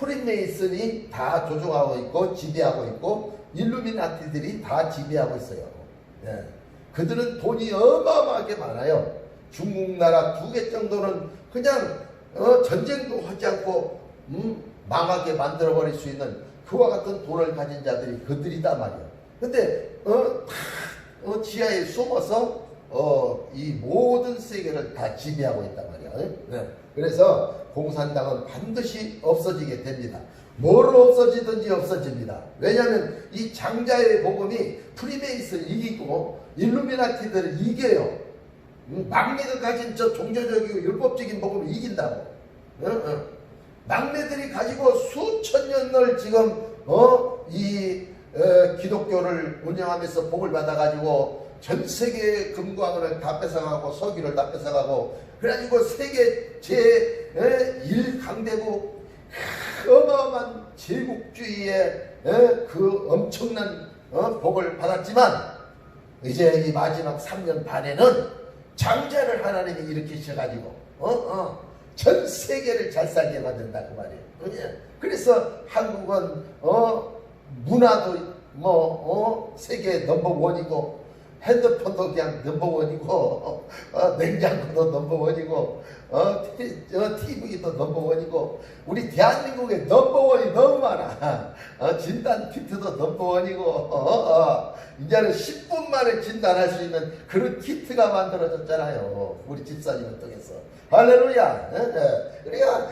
프리메이슨이 다 조종하고 있고 지배하고 있고 일루미나티들이 다 지배하고 있어요. 예. 그들은 돈이 어마어마하게 많아요. 중국 나라 두 개 정도는 그냥 어, 전쟁도 하지 않고 음, 망하게 만들어 버릴 수 있는 그와 같은 돈을 가진 자들이 그들이다 말이야. 근데 어, 다, 어, 지하에 숨어서 어, 이 모든 세계를 다 지배하고 있단 말이야. 네. 그래서 공산당은 반드시 없어지게 됩니다. 뭐로 없어지든지 없어집니다. 왜냐하면 이 장자의 복음이 프리메이스를 이기고 일루미나티들을 이겨요. 음, 막내들 가진 저 종교적이고 율법적인 복음을 이긴다고. 어, 어. 막내들이 가지고 수천 년을 지금 어, 이 어, 기독교를 운영하면서 복을 받아가지고 전 세계 금광을 다 뺏어가고 석유를 다 뺏어가고 그래가지고 세계 제1 강대국 어마어마한 제국주의의 에, 그 엄청난 어, 복을 받았지만 이제 이 마지막 3년 반에는 장자를 하나님이 일으키셔가지고 어, 어, 전 세계를 잘 살게 만든다 그 말이에요. 예. 그래서 한국은 어, 문화도 뭐 어, 세계 넘버 원이고 핸드폰도 그냥 넘버 원이고 어, 어, 냉장고도 넘버 원이고 어, 티, 어, TV도 넘버 원이고 우리 대한민국에 넘버 원이 너무 많아. 어, 진단 키트도 넘버 원이고 어, 어, 이제는 10분 만에 진단할 수 있는 그런 키트가 만들어졌잖아요. 우리 집사님을 통해서. 할렐루야. 예, 예. 그러니까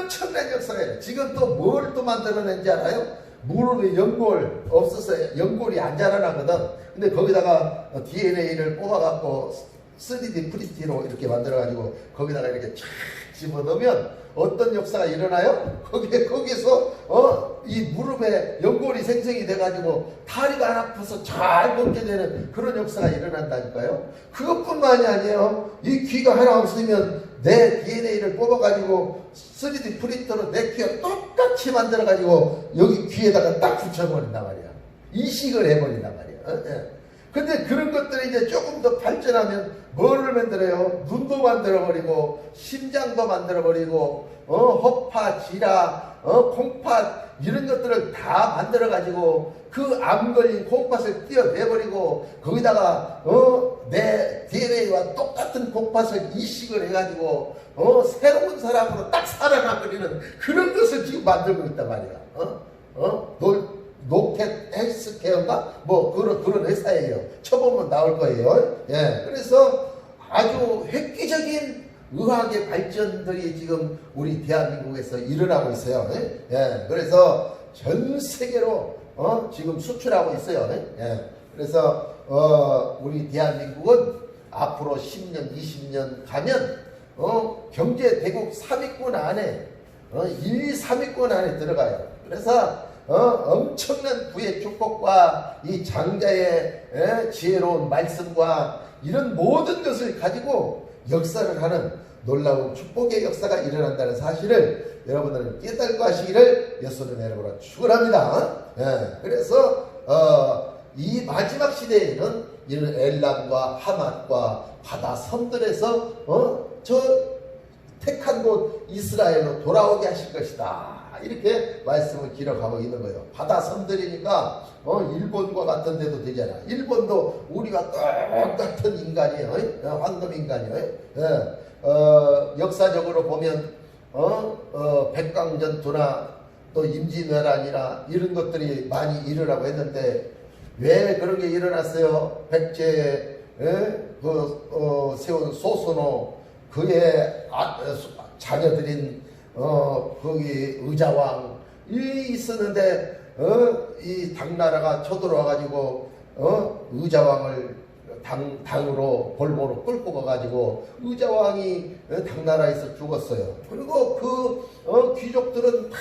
엄청난 역사예요. 지금 또 뭘 또 만들어낸지 알아요? 무릎에 연골 없어서 연골이 안 자라나거든. 근데 거기다가 DNA를 뽑아갖고 3D 프린티로 이렇게 만들어가지고 거기다가 이렇게 쫙 집어넣으면 어떤 역사가 일어나요? 거기에 거기서 어 이 무릎에 연골이 생성이 돼가지고 다리가 안 아파서 잘 걷게 되는 그런 역사가 일어난다니까요. 그것뿐만이 아니에요. 이 귀가 하나 없으면 내 DNA를 뽑아가지고 3D 프린터로 내 귀가 똑같이 만들어가지고 여기 귀에다가 딱 붙여버린단 말이야. 이식을 해버린단 말이야. 어? 예. 근데 그런 것들이 이제 조금 더 발전하면 뭐를 만들어요? 눈도 만들어버리고 심장도 만들어버리고 어, 허파, 지라, 어, 콩팥 이런 것들을 다 만들어가지고 그 암 걸린 콩팥을 띄어내버리고 거기다가 어, 내 DNA와 똑같은 콩팥을 이식을 해가지고 어, 새로운 사람으로 딱 살아나버리는 그런 것을 지금 만들고 있단 말이야. 어? 어? 너, 노켓 헬스케어인가? 뭐 그런 그런 회사예요. 쳐보면 나올 거예요. 예. 그래서 아주 획기적인 의학의 발전들이 지금 우리 대한민국에서 일어나고 있어요. 예. 예. 그래서 전 세계로 어, 지금 수출하고 있어요. 예. 그래서 어, 우리 대한민국은 앞으로 10년, 20년 가면 어, 경제 대국 3위권 안에 어, 1, 3위권 안에 들어가요. 그래서 어, 엄청난 부의 축복과 이 장자의 에, 지혜로운 말씀과 이런 모든 것을 가지고 역사를 하는 놀라운 축복의 역사가 일어난다는 사실을 여러분들은 깨달고 하시기를 예수님 이름으로 축원합니다. 예, 그래서 어, 이 마지막 시대에는 이런 엘람과 하맛과 바다 섬들에서 어, 저 택한 곳 이스라엘로 돌아오게 하실 것이다. 이렇게 말씀을 기록하고 있는 거예요. 바다 섬들이니까 어, 일본과 같은 데도 되잖아. 일본도 우리가 똑같은 인간이에요. 어, 황금 인간이에요. 예. 어, 역사적으로 보면 어, 어, 백광전투나 또 임진왜란이나 이런 것들이 많이 일어나고 했는데 왜 그런 게 일어났어요? 백제에 예? 그 어, 세운 소선호 그의 아, 자녀들인 어, 거기 의자왕 이 있었는데 어, 이 당나라가 쳐들어와 가지고 어, 의자왕을 당, 당으로 볼모로 끌고 가가지고 의자왕이 어, 당나라에서 죽었어요. 그리고 그 어, 귀족들은 다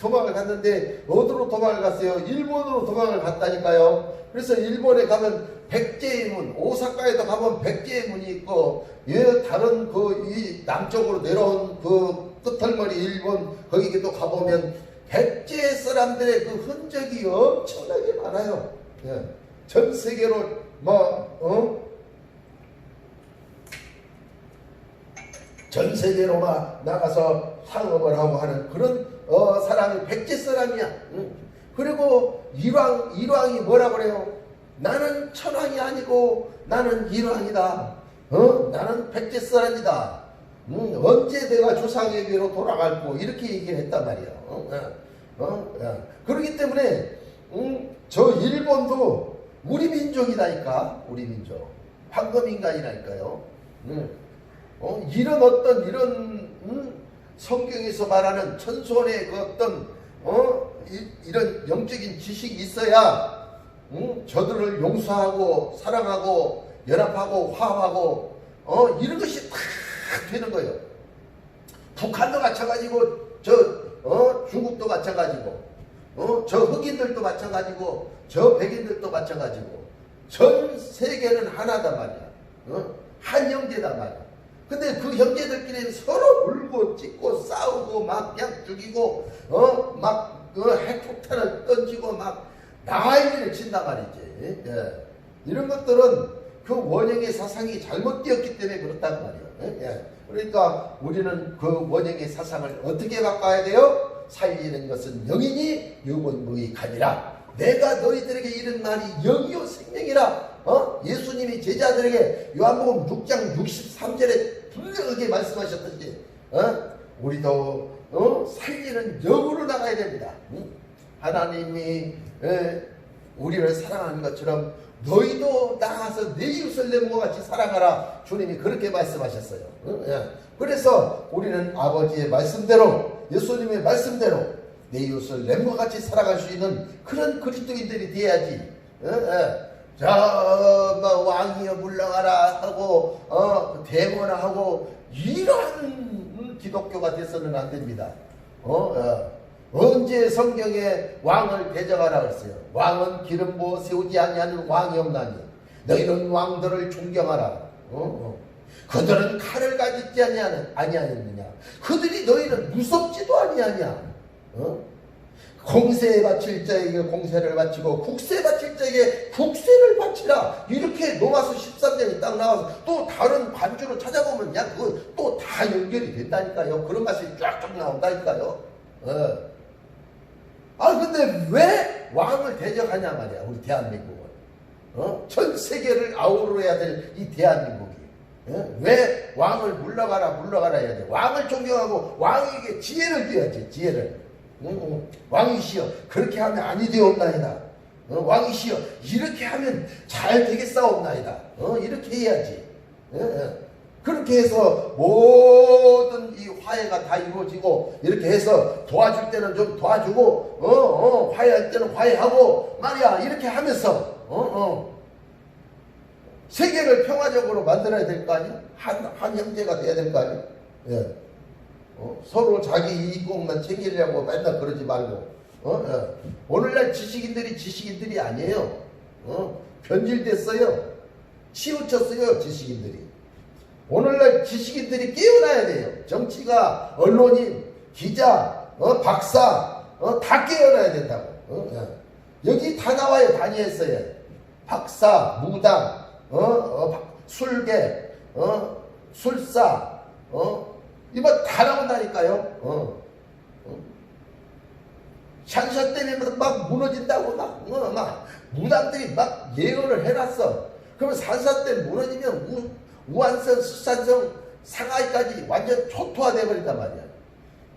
도망을 갔는데 어디로 도망을 갔어요? 일본으로 도망을 갔다니까요. 그래서 일본에 가면 백제의 문, 오사카에도 가면 백제의 문이 있고, 예, 다른 그 이 남쪽으로 내려온 그 끝털머리 일본 거기도 가보면 백제 사람들의 그 흔적이 엄청나게 많아요. 예. 전 세계로 뭐 어? 전 세계로 막 나가서 상업을 하고 하는 그런 어, 사람. 사람이 백제 사람이야. 응. 그리고 일왕 일왕이 뭐라 그래요? 나는 천왕이 아니고 나는 일왕이다. 어? 나는 백제 사람이다. 응, 언제 내가 조상에게로 돌아갈고 이렇게 얘기를 했단 말이야. 어? 어? 어? 어. 그렇기 때문에 응, 저 일본도 우리 민족이다니까 우리 민족 황금인간이라니까요. 응. 어? 이런 어떤 이런 응? 성경에서 말하는 천손의 그 어떤 어? 이, 런 영적인 지식이 있어야 응? 저들을 용서하고 사랑하고 연합하고 화합하고 어? 이런 것이 다 되는 거예요. 북한도 마찬가지고 저 어? 중국도 마찬가지고 어? 저 흑인들도 마찬가지고 저 백인들도 마찬가지고 전 세계는 하나단 말이야. 어? 한 형제단 말이야. 근데 그 형제들끼리 서로 울고 찢고 싸우고 막 그냥 죽이고 어 막 그 핵폭탄을 던지고 막 난리를 친단 말이지. 예. 이런 것들은 그 원형의 사상이 잘못되었기 때문에 그렇단 말이에요. 예. 그러니까 우리는 그 원형의 사상을 어떻게 바꿔야 돼요? 살리는 것은 영이니 영원무이 가니라. 내가 너희들에게 이런 말이 영이요 생명이라. 어? 예수님이 제자들에게 요한복음 6장 63절에 분명하게 말씀하셨듯이 어? 우리도 어? 살리는 영으로 나가야 됩니다. 응? 하나님이 에, 우리를 사랑하는 것처럼 너희도 나가서 내 이웃을 내 몸과 같이 사랑하라. 주님이 그렇게 말씀하셨어요. 응? 예. 그래서 우리는 아버지의 말씀대로 예수님의 말씀대로 내 이웃을 내 몸과 같이 살아갈 수 있는 그런 그리스도인들이 돼야지. 어? 예. 저, 뭐, 왕이여 물러가라 하고, 어, 대모나 하고, 음, 기독교가 돼서는 안 됩니다. 어, 어. 언제 성경에 왕을 대적하라 그랬어요? 왕은 기름 부어 세우지 아니하는 왕이 없나니 너희는 왕들을 존경하라. 어? 어. 그들은 칼을 가지지 아니하느냐? 그들이 너희는 무섭지도 아니하냐? 어? 공세 바칠 자에게 공세를 바치고 국세 바칠 자에게 국세를 바치라 이렇게 로마서 13장이 딱 나와서 또 다른 관주를 찾아보면 야 그거 또다 연결이 된다니까요 그런 말씀이 쫙쫙 나온다니까요 어. 아 근데 왜 왕을 대적하냐 말이야 우리 대한민국은 어? 전 세계를 아우러야 될 이 대한민국이 어? 왜 왕을 물러가라 물러가라 해야 돼 왕을 존경하고 왕에게 지혜를 줘야지 지혜를 응, 응. 왕이시여 그렇게 하면 아니 되옵나이다 어? 왕이시여 이렇게 하면 잘 되겠사옵나이다 어? 이렇게 해야지 어? 어. 그렇게 해서 모든 이 화해가 다 이루어지고 이렇게 해서 도와줄 때는 좀 도와주고 어, 어, 화해할 때는 화해하고 말이야 이렇게 하면서 어, 어. 세계를 평화적으로 만들어야 될 거 아니야? 한, 한 형제가 돼야 될 거 아니야? 예. 어? 서로 자기 이익만 챙기려고 맨날 그러지 말고 어? 예. 오늘날 지식인들이 지식인들이 아니에요. 어? 변질됐어요. 치우쳤어요 지식인들이. 오늘날 지식인들이 깨어나야 돼요. 정치가, 언론인, 기자, 어, 박사, 어, 다 깨어나야 된다고. 어, 예. 여기 다 나와요. 다니엘서에. 박사, 무당, 어, 어, 술계, 어, 술사, 어, 이거 다 나온다니까요. 어. 어. 샹샤 때문에 막 무너진다고 막, 어, 막 무당들이 막 예언을 해놨어. 그러면 산사 때 무너지면 우, 우한성, 수산성, 상하이까지 완전 초토화돼 버린단 말이야.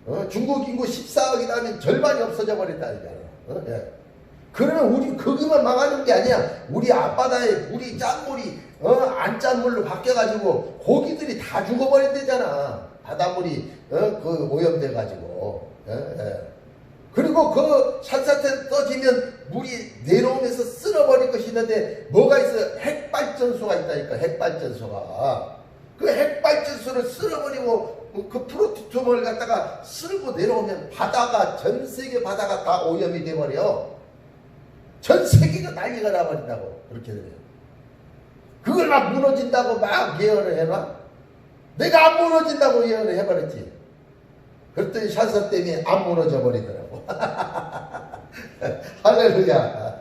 어? 중국 인구 14억이다 하면 절반이 없어져 버린다니까. 어? 예. 그러면 우리 거기만 망하는 게 아니야. 우리 앞바다에 물이 짠물이 어? 안 짠물로 바뀌어가지고 고기들이 다 죽어버린대잖아. 바닷물이 어? 그 오염돼 가지고. 예? 예. 그리고 그 산사태 떠지면 물이 내려오면서 쓸어버릴 것이 있는데 뭐가 있어? 핵발전소가 있다니까 핵발전소가 그 핵발전소를 쓸어버리고 그 프로티툼을 갖다가 쓸고 내려오면 바다가 전 세계 바다가 다 오염이 돼버려 전 세계가 난리가 나버린다고 그렇게 되면 그걸 막 무너진다고 막 예언을 해놔 내가 안 무너진다고 예언을 해버렸지 그랬더니 샷사 때문에 안 무너져 버리더라고. 할렐루야.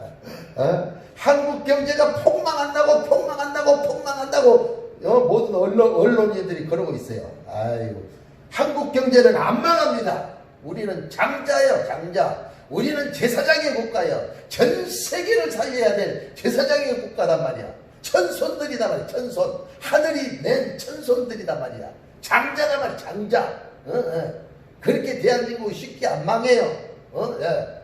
어? 한국 경제가 폭망한다고, 폭망한다고, 폭망한다고, 어? 모든 언론, 언론인들이 그러고 있어요. 아이고. 한국 경제는 안 망합니다. 우리는 장자예요, 장자. 우리는 제사장의 국가예요. 전 세계를 살려야 될 제사장의 국가단 말이야. 천손들이단 말이야, 천손. 하늘이 낸 천손들이단 말이야. 장자단 말이야, 장자. 어, 어. 그렇게 대한민국이 쉽게 안 망해요. 어, 예.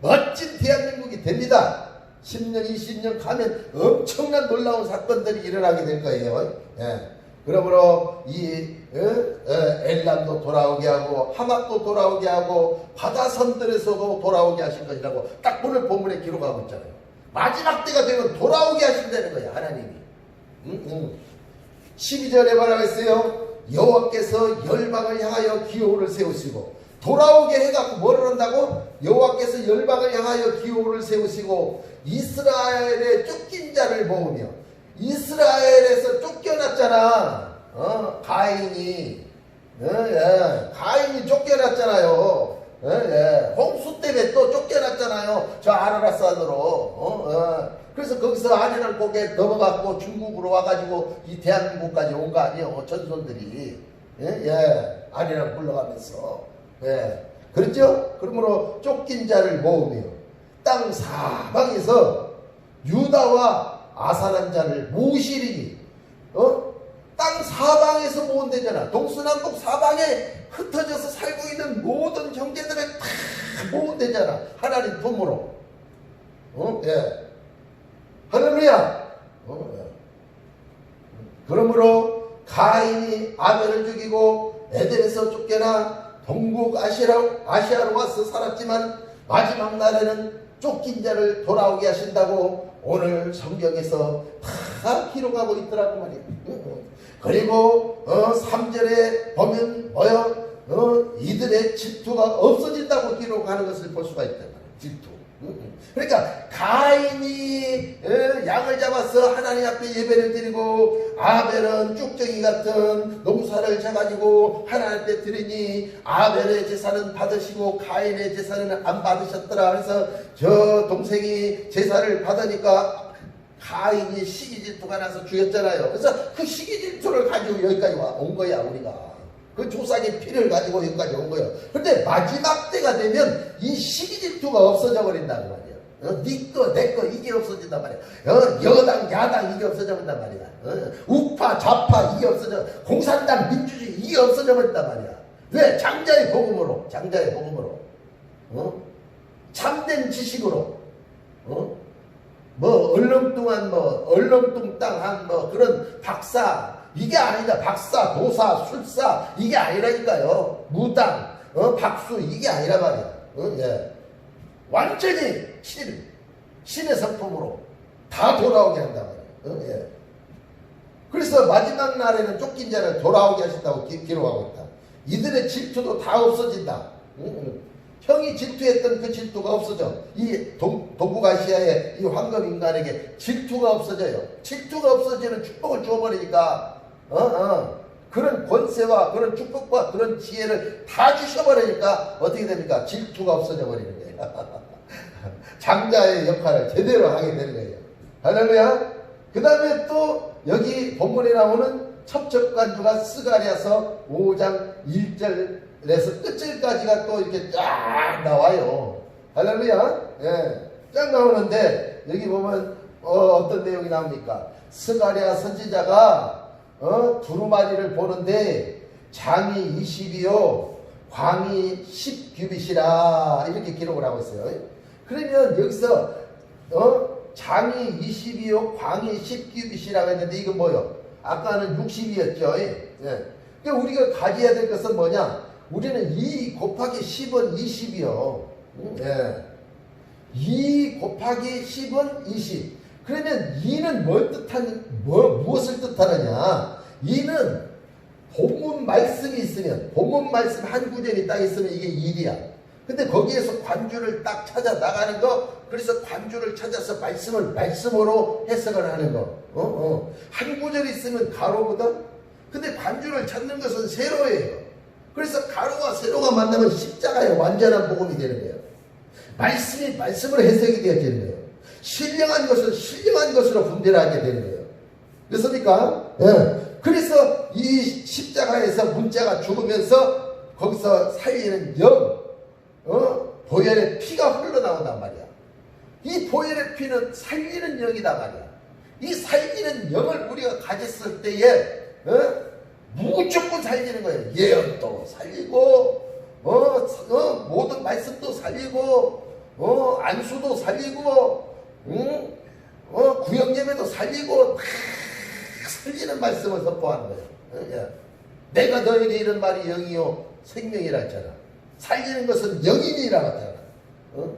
멋진 대한민국이 됩니다. 10년, 20년 가면 엄청난 놀라운 사건들이 일어나게 될 거예요. 예. 그러므로 이 어? 어, 엘람도 돌아오게 하고 하막도 돌아오게 하고 바다 선들에서도 돌아오게 하신 것이라고 딱 오늘 본문에 기록하고 있잖아요. 마지막 때가 되면 돌아오게 하신다는 거예요. 하나님이. 응, 응. 12절에 뭐라고 했어요? 여호와께서 열방을 향하여 기호를 세우시고 돌아오게 해갖고 뭐를 한다고? 여호와께서 열방을 향하여 기호를 세우시고 이스라엘의 쫓긴 자를 모으며 이스라엘에서 쫓겨났잖아. 어, 가인이. 어, 예. 가인이 쫓겨났잖아요. 어, 예. 홍수 때문에 또 쫓겨났잖아요. 저 아라라산으로. 어, 어. 그래서 거기서 아리랑 고개 넘어갔고 중국으로 와가지고 이 대한민국까지 온 거 아니에요. 전손들이. 예, 예. 아리랑 굴러가면서. 예. 그렇죠? 그러므로 쫓긴 자를 모으며 땅 사방에서 유다와 아사란 자를 모시리니 어? 땅 사방에서 모은 대잖아. 동서남북 사방에 흩어져서 살고 있는 모든 형제들을 다 모은 대잖아. 하나님 품으로. 어? 예. 할렐루야. 어, 예. 그러므로 가인이 아벨을 죽이고 에덴에서 쫓겨나 동북 아시아로, 아시아로 와서 살았지만 마지막 날에는 쫓긴 자를 돌아오게 하신다고 오늘 성경에서 다 기록하고 있더라고 말이야. 그리고 어, 3절에 보면 뭐요? 어, 이들의 질투가 없어진다고 기록하는 것을 볼 수가 말이야. 질투. 그러니까 가인이 어, 양을 잡아서 하나님 앞에 예배를 드리고 아벨은 쭉정이 같은 농사를 져가지고 하나님 앞에 드리니 아벨의 제사는 받으시고 가인의 제사는 안 받으셨더라. 그래서 저 동생이 제사를 받으니까 가인이 시기 질투가 나서 죽였잖아요. 그래서 그 시기 질투를 가지고 여기까지 와, 온 거야 우리가 그 조상의 피를 가지고 여기까지 온 거예요. 근데 마지막 때가 되면 이 시기 질투가 없어져 버린다는 말이에요. 어, 니꺼, 내꺼, 이게 없어진단 말이야. 어, 여당, 야당, 이게 없어져 버린단 말이야. 어, 우파, 좌파, 이게 없어져. 공산당, 민주주의, 이게 없어져 버린단 말이야. 왜? 장자의 복음으로. 장자의 복음으로. 어? 참된 지식으로. 어? 뭐, 얼렁뚱한 뭐, 얼렁뚱땅한 뭐, 그런 박사, 이게 아니다. 박사, 도사, 술사 이게 아니라니까요. 무당, 어, 박수 이게 아니라 말이야. 어, 예. 완전히 신, 신의 성품으로 다 돌아오게 한다 말이야. 어, 예. 그래서 마지막 날에는 쫓긴 자를 돌아오게 하신다고 기, 기록하고 있다. 이들의 질투도 다 없어진다. 응, 응. 형이 질투했던 그 질투가 없어져. 이 동, 동북아시아의 이 황금 인간에게 질투가 없어져요. 질투가 없어지는 축복을 주어버리니까 어, 어. 그런 권세와 그런 축복과 그런 지혜를 다 주셔버리니까 어떻게 됩니까? 질투가 없어져 버리는 거예요. 장자의 역할을 제대로 하게 되는 거예요. 할렐루야. 그 다음에 또 여기 본문에 나오는 첩첩관주가 스가리아서 5장 1절에서 끝절까지가 또 이렇게 쫙 나와요. 할렐루야. 예. 쫙 나오는데 여기 보면 어, 떤 내용이 나옵니까? 스가리아 선지자가 어? 두루마리를 보는데 장이 20이요 광이 10규빗이라 이렇게 기록을 하고 있어요. 그러면 여기서 어? 장이 20이요 광이 10규빗이라고 했는데 이건 뭐요? 아까는 60이었죠. 예. 그러니까 우리가 가져야 될 것은 뭐냐? 우리는 2 곱하기 10은 20이요. 예. 2 곱하기 10은 20. 그러면 이는 뭘 뜻하는 뭐 무엇을 뜻하느냐? 이는 본문 말씀이 있으면 본문 말씀 한 구절이 딱 있으면 이게 일이야. 근데 거기에서 관주를 딱 찾아 나가는 거, 그래서 관주를 찾아서 말씀을 말씀으로 해석을 하는 거. 어, 어. 한 구절 있으면 가로거든. 근데 관주를 찾는 것은 세로예요. 그래서 가로와 세로가 만나면 십자가의 완전한 복음이 되는 거예요. 말씀이 말씀으로 해석이 되어지는 거예요. 신령한 것을 신령한 것으로 분별하게 되는 거예요. 그렇습니까? 예. 그래서 이 십자가에서 문자가 죽으면서 거기서 살리는 영, 어? 보혈의 피가 흘러나온단 말이야. 이 보혈의 피는 살리는 영이다 말이야. 이 살리는 영을 우리가 가졌을 때에 어? 무조건 살리는 거예요. 예언도 살리고 어, 어, 모든 말씀도 살리고 어, 안수도 살리고 응? 어, 구역 예배도 살리고 다 살리는 말씀을 선포하는 거예요. 어, 예. 내가 너에게 이런 말이 영이요 생명이라 했잖아. 살리는 것은 영이니라 했잖아. 어?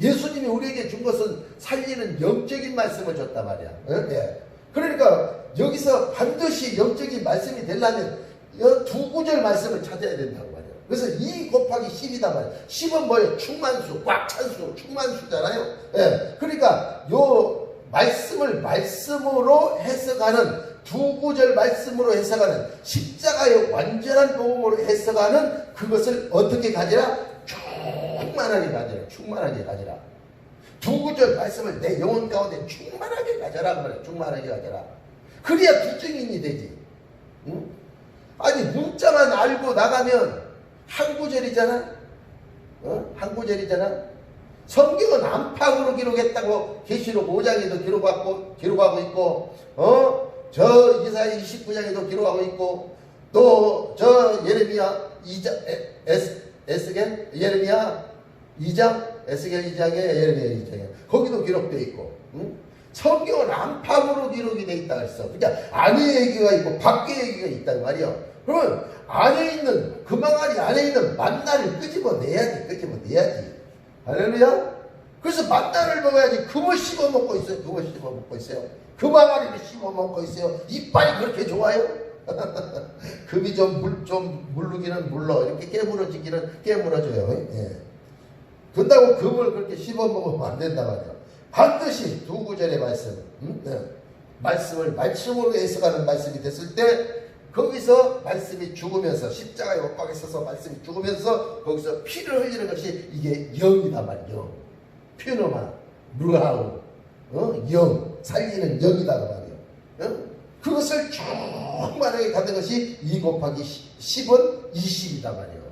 예수님이 우리에게 준 것은 살리는 영적인 말씀을 줬단 말이야. 어? 예. 그러니까 여기서 반드시 영적인 말씀이 되려면 이두 구절 말씀을 찾아야 된다고. 그래서 2 곱하기 10이단 말이야. 10은 뭐예요? 충만수, 꽉 찬수, 충만수잖아요. 예. 그러니까 요 말씀을 말씀으로 해석하는 두 구절 말씀으로 해석하는 십자가의 완전한 복음으로 해석하는 그것을 어떻게 가지라? 충만하게 가지라. 충만하게 가지라. 두 구절 말씀을 내 영혼 가운데 충만하게 가져라 말이야. 충만하게 가져라. 그래야 비증인이 되지. 응? 아니 문자만 알고 나가면 한 구절이잖아. 어? 한 구절이잖아. 성경은 안팎으로 기록했다고 계시록 5장에도 기록하고 기록하고 있고 어 저 이사야 29장에도 기록하고 있고 또 저 예레미야 2장 에스 에스겔 예레미야 2장 에스겔 2장에 예레미야 2장에 거기도 기록되어 있고 응? 성경은 안팎으로 기록이 돼 있다 그랬어. 그러니까 안에 얘기가 있고 밖에 얘기가 있단 말이야. 그러면 안에 있는 그 망아리 안에 있는 만나를 끄집어내야지 끄집어내야지. 할렐루야. 그래서 만나를 먹어야지 금을 씹어 먹고 있어요. 금을 씹어 먹고 있어요. 그 망아리를 씹어 먹고 있어요. 이빨이 그렇게 좋아요? 금이 좀 물 좀 물르기는 물러 이렇게 깨물어지기는 깨물어져요. 예. 그런다고 금을 그렇게 씹어 먹으면 안 된다 말이야. 반드시 두 구절의 말씀, 음? 네. 말씀을 말씀으로 해석하는 말씀이 됐을 때 거기서 말씀이 죽으면서 십자가에 못 박에 서서 말씀이 죽으면서 거기서 피를 흘리는 것이 이게 영이다 말이요. 퓨노마, 루하우, 어? 영, 살리는 영이다 그 말이요. 어? 그것을 충만하게 갖는 것이 2 곱하기 10은 20이다 말이요.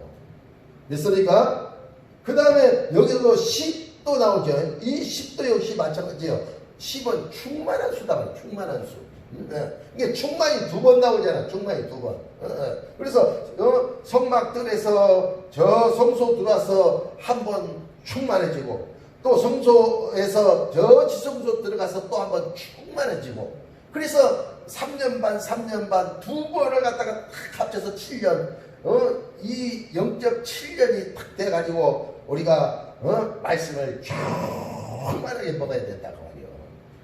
됐습니까? 그 다음에 여기도 10도 나오죠. 이 10도 역시 마찬가지예요. 10은 충만한 수다 말이에요. 충만한 수. 예. 이게 충만이 두 번 나오잖아. 충만이 두 번. 어, 어. 그래서 어, 성막들에서 저 성소 들어와서 한 번 충만해지고 또 성소에서 저 지성소 들어가서 또 한 번 충만해지고 그래서 3년 반, 3년 반 두 번을 갖다가 탁 합쳐서 7년 어, 이 영적 7년이 탁 돼가지고 우리가 어, 말씀을 충만하게 먹어야 된다고 말이요.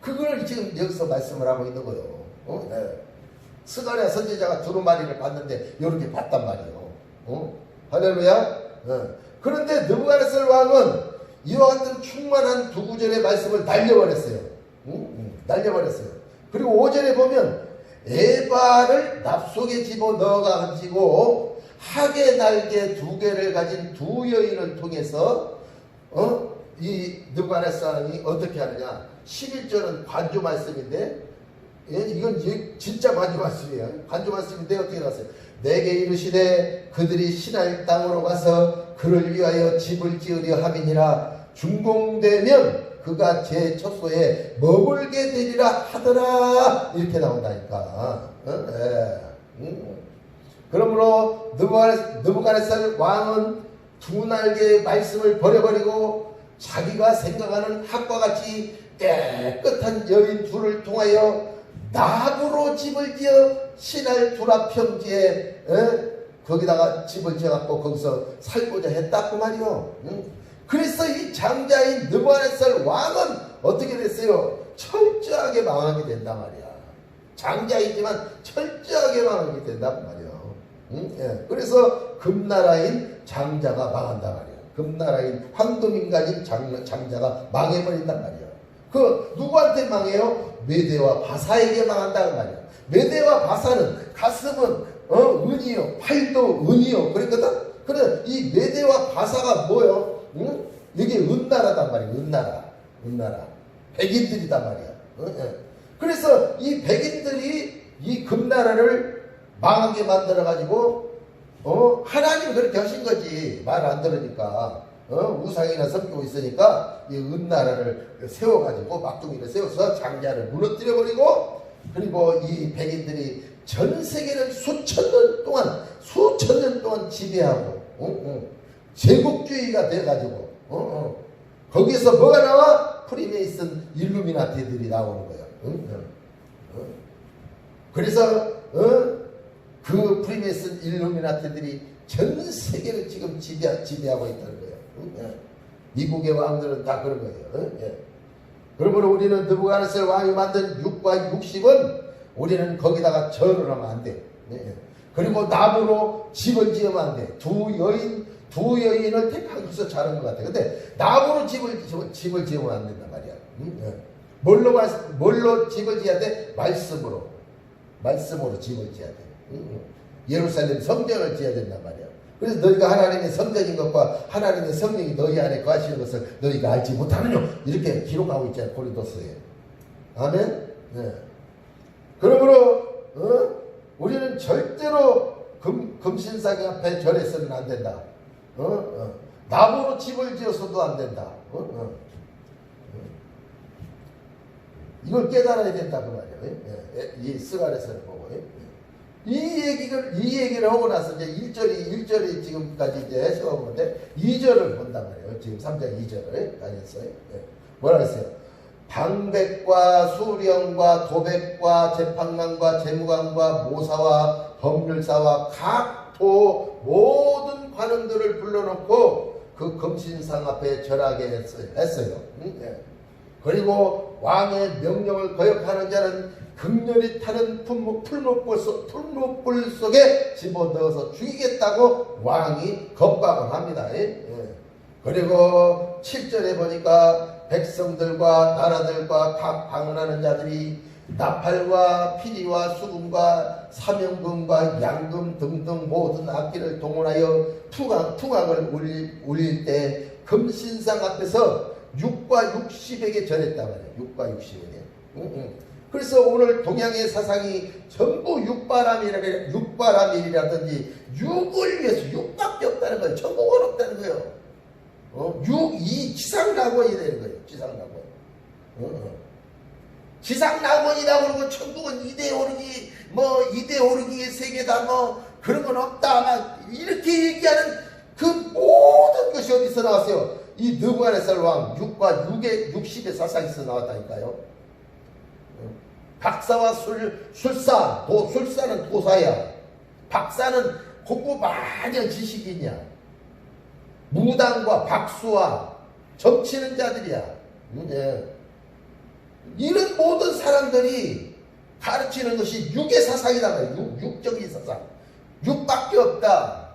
그걸 지금 여기서 말씀을 하고 있는 거요. 어? 네. 스가랴 선지자가 두루마리를 봤는데 이렇게 봤단 말이에요. 어? 할렐루야. 어. 그런데 느부갓네살 왕은 이와 같은 충만한 두 구절의 말씀을 날려버렸어요. 응? 응. 날려버렸어요. 그리고 5절에 보면 에바를 납속에 집어 넣어가 가지고 하계 날개 두 개를 가진 두 여인을 통해서 어? 이 느부갓네살이 어떻게 하느냐? 11절은 관조 말씀인데 예, 이건 예, 진짜 관조 말씀이에요. 관조 말씀인데 어떻게 나왔어요? 내게 이르시되 그들이 신할 땅으로 가서 그를 위하여 집을 지으려 함이니라 준공되면 그가 제 처소에 머물게 되리라 하더라 이렇게 나온다니까. 어? 예. 음. 그러므로 느부갓네- 느부갓네살 왕은 두 날개의 말씀을 버려버리고 자기가 생각하는 학과 같이 깨끗한 여인 둘을 통하여 나무로 집을 지어 신할 두라 평지에 에? 거기다가 집을 지어갖고 거기서 살고자 했다 그 말이요. 응? 그래서 이 장자인 느부갓네살 왕은 어떻게 됐어요? 철저하게 망하게 된단 말이야. 장자이지만 철저하게 망하게 된단 말이요. 응? 예. 그래서 금나라인 장자가 망한단 말이야. 금나라인 황금인간인 장, 장자가 망해버린단 말이야. 그 누구한테 망해요? 메대와 바사에게 망한다는 말이야. 메대와 바사는 가슴은 어, 은이요, 팔도 은이요. 그랬거든. 그래 이 메대와 바사가 뭐요? 응? 이게 은나라단 말이야. 은나라, 은나라. 백인들이단 말이야. 어? 예. 그래서 이 백인들이 이 금나라를 망하게 만들어 가지고 어 하나님 그렇게 하신 거지 말 안 들으니까 어 우상이나 섬기고 있으니까 이 은나라를 세워가지고 막둥이를 세워서 장자를 무너뜨려 버리고 그리고 이 백인들이 전 세계를 수천 년 동안 수천 년 동안 지배하고 어, 어. 제국주의가 돼가지고 어, 어. 거기서 뭐가 나와 프리메이슨 일루미나티들이 나오는 거야. 응? 응. 어? 그래서 어? 그 프리메이슨 일루미나티들이 전 세계를 지금 지배, 지배하고 있다는 거예요. 응? 예. 미국의 왕들은 다 그런 거예요. 응? 예. 그러므로 우리는 느부갓네살 왕이 만든 6과 60은 우리는 거기다가 절을 하면 안 돼. 예, 예. 그리고 나무로 집을 지으면 안 돼. 두 여인, 두 여인을 택하고서 자른 것 같아. 근데 나무로 집을, 집을, 지으면 안 된단 말이야. 응? 예. 뭘로, 말- 뭘로 집을 지어야 돼? 말씀으로. 말씀으로 집을 지어야 돼. 예루살렘 성전을 지어야 된단 말이야. 그래서 너희가 하나님의 성전인 것과 하나님의 성령이 너희 안에 거하시는 것을 너희가 알지 못하느냐 이렇게 기록하고 있잖아요 고린도서에 아멘 네. 그러므로 어? 우리는 절대로 금, 금신상이 앞에 절해서는 안 된다 어? 어. 나무로 집을 지어서도 안 된다 어? 어. 이걸 깨달아야 된다 그 말이에요 예, 예. 이 스갈에서는 보고 예. 이 얘기를 이 얘기를 하고 나서 이제 1절이 1절이 지금까지 이제 있는데 2절을 본단 말이에요. 지금 3장 2절을 다녔어요. 예. 뭐라 그랬어요? 방백과 수령과 도백과 재판관과 재무관과 모사와 법률사와 각도 모든 관원들을 불러놓고 그 금신상 앞에 절하게 했어요. 했어요. 응? 예. 그리고 왕의 명령을 거역하는 자는 극렬히 타는 풀무불 속에 집어넣어서 죽이겠다고 왕이 겁박을 합니다. 예? 예. 그리고 7절에 보니까 백성들과 나라들과 각 방언하는 자들이 나팔과 피리와 수금과 사명금과 양금 등등 모든 악기를 동원하여 투각, 투각을 울릴, 울릴 때 금신상 앞에서 6과 60에게 전했단 말이에요. 6과 60에게. 응, 응. 그래서 오늘 동양의 사상이 전부 육바람이라, 육바람이라든지 육을 위해서 육밖에 없다는 거예요. 천국은 없다는 거예요. 어? 육, 이 지상낙원이 되는 거예요. 지상낙원. 어, 어. 지상낙원이라고 그러고 천국은 이대 오르기, 뭐, 이대 오르기의 세계다, 뭐, 그런 건 없다. 막, 이렇게 얘기하는 그 모든 것이 어디서 나왔어요? 이 느부갓네살 왕 6과 6의 60의 사상에서 나왔다니까요. 박사와 술, 술사, 도, 술사는 도사야. 박사는 공부 많이 한 지식이냐. 무당과 박수와 점치는 자들이야. 음, 예. 이런 모든 사람들이 가르치는 것이 육의 사상이다. 육, 육적인 사상. 육밖에 없다.